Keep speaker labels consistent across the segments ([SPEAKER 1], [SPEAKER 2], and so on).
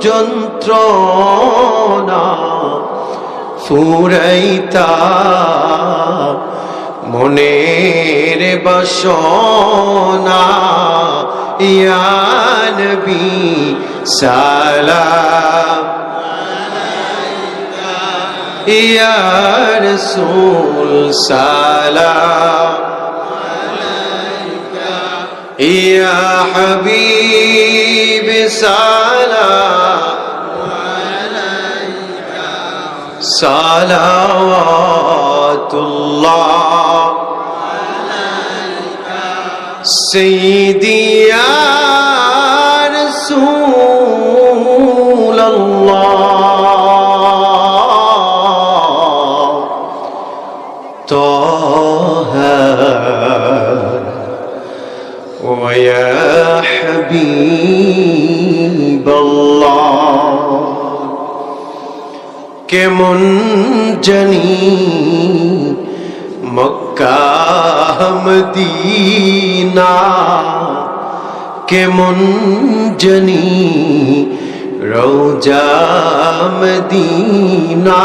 [SPEAKER 1] যন্ত্রণা ফুরাইতা মনের বসনা। ইয়ানবি সালাম। ইয়া রসুল সালাম। يا حبيب سلام صلوات الله سيدي يا رسول الله. হাবিব কেমন জানি মক্কা মদিনা। কেমন জানি রৌজা মদিনা।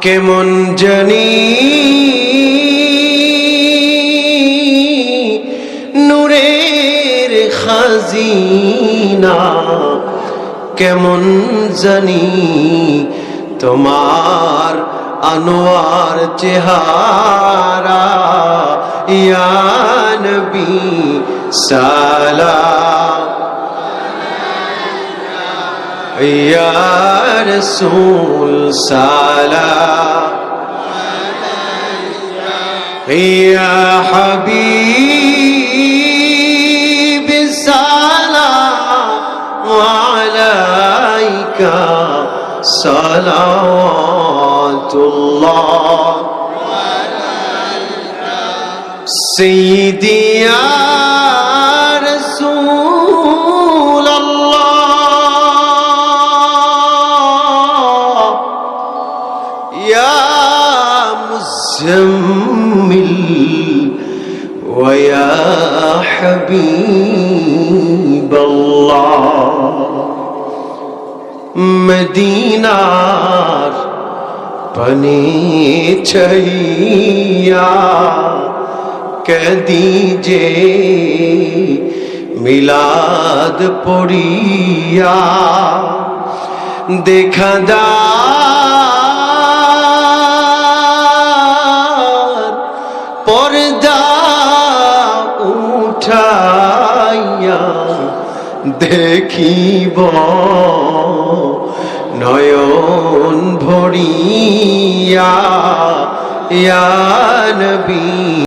[SPEAKER 1] কেমন জানি খাজিনা কেমন জানি তোমার আনোয়ার চেহারা। ইয়া নবী সালাম। ইয়া রসুল صلوات الله. سيدي يا رسول الله. يا مزمل ويا حبيب الله. মদিনার পানি ছাইয়া কদি যে মিলাদ পড়িয়া। দেখা দা দেখিব নয়ন ভরিয়া ইয়া নবী।